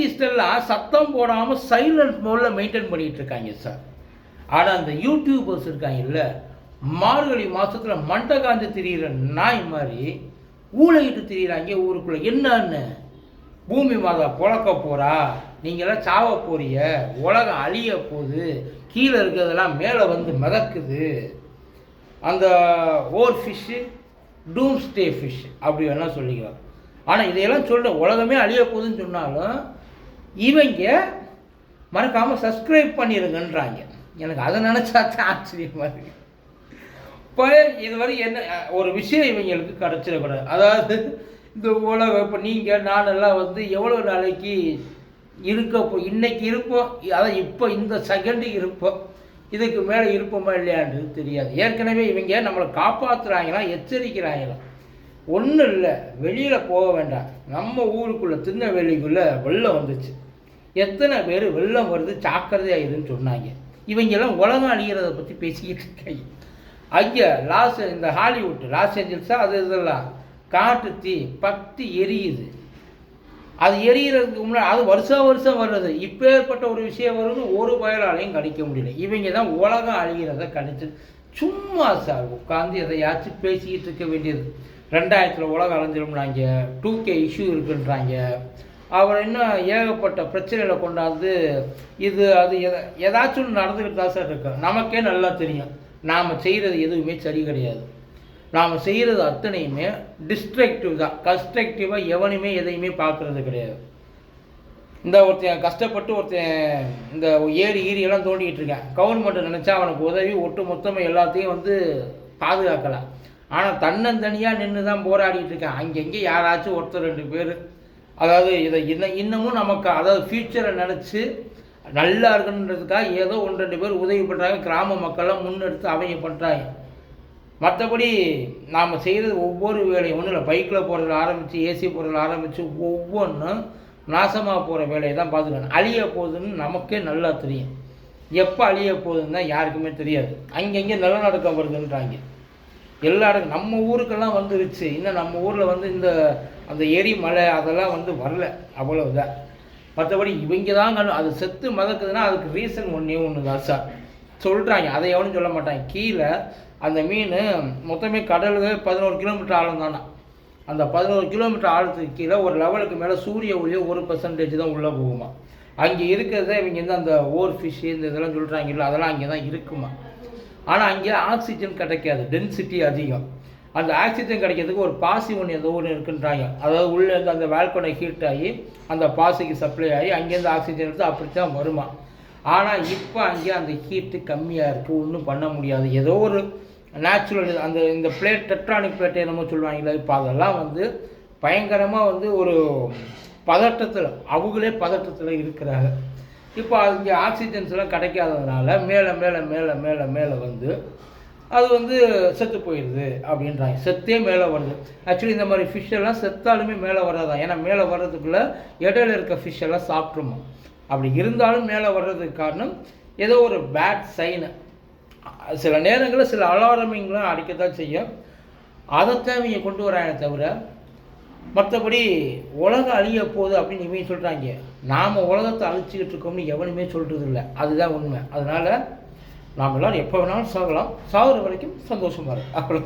Scientist எல்லாம் சத்தம் போடாமல் சைலண்ட் மோடில் மெயின்டைன் பண்ணிகிட்டு இருக்காங்க சார் ஆனால் அந்த யூடியூபர்ஸ் இருக்காங்கல்ல மார்கழி மாதத்தில் மண்டை காஞ்சு திரியிற நாய் மாதிரி ஊழகிட்டு திரியிறாங்க ஊருக்குள்ளே. என்னன்னு? பூமி மாதா பொழக்க போகிறா நீங்களாம் சாவ போறிய உலகம் அழிய போகுது. கீழே இருக்கிறதெல்லாம் மேலே வந்து மிதக்குது. அந்த ஓர் ஃபிஷ்ஷு டூம் ஸ்டே ஃபிஷ் அப்படி வேணால் சொல்லிக்கலாம். ஆனால் இதையெல்லாம் சொல்ல உலகமே அழிய போகுதுன்னு சொன்னாலும் இவங்க மறக்காமல் சப்ஸ்கிரைப் பண்ணிடுங்கன்றாங்க எனக்கு அதை நினச்சா தான் ஆச்சரியமாக இருக்கு. இப்போ இதுவரை என்ன ஒரு விஷயம் இவங்களுக்கு கிடச்சிடக்கூடாது. அதாவது இந்த உலகம் இப்போ நீங்கள் நானெல்லாம் வந்து எவ்வளோ நாளைக்கு இருக்க இன்னைக்கு இருப்போம் அதான் இப்போ இந்த செகண்டு இருப்போம் இதுக்கு மேலே இருப்போமா இல்லையான்றது தெரியாது. ஏற்கனவே இவங்க நம்மளை காப்பாற்றுறாங்களா எச்சரிக்கிறாங்களா ஒன்றும் இல்லை. வெளியில் போக வேண்டாம். நம்ம ஊருக்குள்ளே திருநெல்வேலிக்குள்ளே வெள்ளம் வந்துச்சு. எத்தனை பேர் வெள்ளம் வருது ஜாக்கிரதையாக இருன்னு சொன்னாங்க. இவங்கெல்லாம் உலகம் அழிகிறத பற்றி பேசிக்கிட்டு இருக்காங்க. ஐயா லாஸ் இந்த ஹாலிவுட் லாஸ் ஏஞ்சல்ஸாக அது இதெல்லாம். காட்டு தீ பத்தி எரியுது. அது எரியறதுக்கு முன்னாடி அது வருஷம் வருஷம் வர்றது. இப்பேற்பட்ட ஒரு விஷயம் வரும்னு ஒரு பயலாலையும் கணிக்க முடியல. இவங்க தான் உலகம் அழிகிறத கணிச்சு சும்மா சார் உட்காந்து எதையாச்சும் பேசிக்கிட்டு இருக்க வேண்டியது. ரெண்டாயிரத்தில் உலகம் அழிஞ்சிரும்னாங்க. டூ கே இஷ்யூ இருக்குன்றாங்க. அவர் இன்னும் ஏகப்பட்ட பிரச்சனைகளை கொண்டாந்து இது அது எதை ஏதாச்சும் நடந்துக்கிட்டு தான் சார் இருக்கு நமக்கே நல்லா தெரியும். நாம் செய்கிறது எதுவுமே சரி கிடையாது. நாம் செய்கிறது அத்தனையுமே டிஸ்ட்ரக்டிவ் தான். கன்ஸ்ட்ரக்டிவாக எவனுமே எதையுமே பார்க்குறது கிடையாது. இந்த ஒருத்தன் கஷ்டப்பட்டு ஒருத்தன் இந்த ஏரி ஈரியெல்லாம் தோண்டிக்கிட்டு இருக்கேன். கவர்மெண்ட் நினச்சா அவனுக்கு உதவி ஒட்டு மொத்தமாக எல்லாத்தையும் வந்து பாதுகாக்கலாம். ஆனால் தன்னந்தனியாக நின்று தான் போராடிட்டு இருக்கேன். அங்கங்கே யாராச்சும் ஒருத்தர் ரெண்டு பேர் அதாவது இதை இன்னும் இன்னமும் நமக்கு அதாவது ஃப்யூச்சரை நினச்சி நல்லா இருக்கணுன்றதுக்காக ஏதோ ஒன்று ரெண்டு பேர் உதவி பண்ணுறாங்க கிராம மக்கள்லாம் முன்னெடுத்து அவங்க பண்ணுறாங்க மற்றபடி நாம் செய்கிறது ஒவ்வொரு வேலையும் ஒன்றும் இல்லை பைக்கில் போகிறதுல ஆரம்பித்து ஏசி போகிறதுல ஆரம்பித்து ஒவ்வொன்றும் நாசமாக போகிற வேலையை தான் பார்த்துக்கணும். அழிய போகுதுன்னு நமக்கே நல்லா தெரியும். எப்போ அழிய போகுதுன்னு தான் யாருக்குமே தெரியாது. அங்கங்கே நிலநடுக்கம் வருதுன்றாங்க. எல்லா இடம் நம்ம ஊருக்கெல்லாம் வந்துருச்சு. இன்னும் நம்ம ஊரில் வந்து இந்த அந்த எரி மலை அதெல்லாம் வந்து வரல. அவ்வளவுதான். மற்றபடி இவங்க தான் அது செத்து மதக்குதுன்னா அதுக்கு ரீசன் ஒன்றே ஒன்று தான் சார் சொல்கிறாங்க அதை எவனும் சொல்ல மாட்டாங்க. கீழே அந்த மீன் மொத்தமே கடலுக்கு பதினோரு கிலோமீட்டர் ஆழம் தானே. அந்த பதினோரு கிலோமீட்டர் ஆழத்துக்கு கீழே ஒரு லெவலுக்கு மேலே சூரிய ஒளியோ ஒரு பர்சன்டேஜ் தான் உள்ளே போகுமா. அங்கே இருக்கிறத இவங்க வந்து அந்த ஓர் ஃபிஷ் இந்த இதெல்லாம் சொல்கிறாங்க இல்லை அதெல்லாம் அங்கே தான் இருக்குமா. ஆனால் அங்கே ஆக்சிஜன் கிடைக்காது டென்சிட்டி அதிகம். அந்த ஆக்சிஜன் கிடைக்கிறதுக்கு ஒரு பாசி ஒன்று ஏதோ ஒன்று இருக்குன்றாங்க. அதாவது உள்ளே இருந்து அந்த வேல்கோனை ஹீட் ஆகி அந்த பாசிக்கு சப்ளை ஆகி அங்கேருந்து ஆக்சிஜன் எடுத்து அப்படி தான் வருமா? ஆனால் இப்போ அங்கே அந்த ஹீட்டு கம்மியாக இருக்குது ஒன்றும் பண்ண முடியாது. ஏதோ ஒரு நேச்சுரல் அந்த இந்த பிளேட் டெட்ரானிக் பிளேட் என்னமோ சொல்லுவாங்களே இப்போ அதெல்லாம் வந்து பயங்கரமாக வந்து ஒரு பதட்டத்தில் அவங்களே பதட்டத்தில் இருக்கிறாங்க. இப்போ அங்கே ஆக்சிஜன்ஸ் எல்லாம் கிடைக்காததுனால மேலே மேலே மேலே மேலே மேலே வந்து அது வந்து செத்து போயிடுது அப்படின்றாங்க. செத்தே மேலே வருது. ஆக்சுவலி இந்த மாதிரி ஃபிஷ் எல்லாம் செத்தாலுமே மேலே வராதான் ஏன்னா மேலே வர்றதுக்குள்ளே இடையில இருக்க ஃபிஷ் எல்லாம் சாப்பிட்ருமா அப்படி இருந்தாலும் மேலே வர்றதுக்கு காரணம் ஏதோ ஒரு பேட் சைனு சில நேரங்களில் சில அலாரமிங்லாம் அடிக்கத்தான் செய்யும். அதைத்தான் இவங்க கொண்டு வராங்க தவிர மற்றபடி உலகம் அழிய போகுது அப்படின்னு இவங்க சொல்கிறாங்க நாம் உலகத்தை அழிச்சிக்கிட்டு இருக்கோம்னு எவனுமே சொல்கிறது இல்லை. அதுதான் உண்மை. அதனால் நாம் எல்லோரும் எப்போ வேணாலும் சாகலாம். சாகுற வரைக்கும் சந்தோஷமாக இருக்கும் அவ்வளோ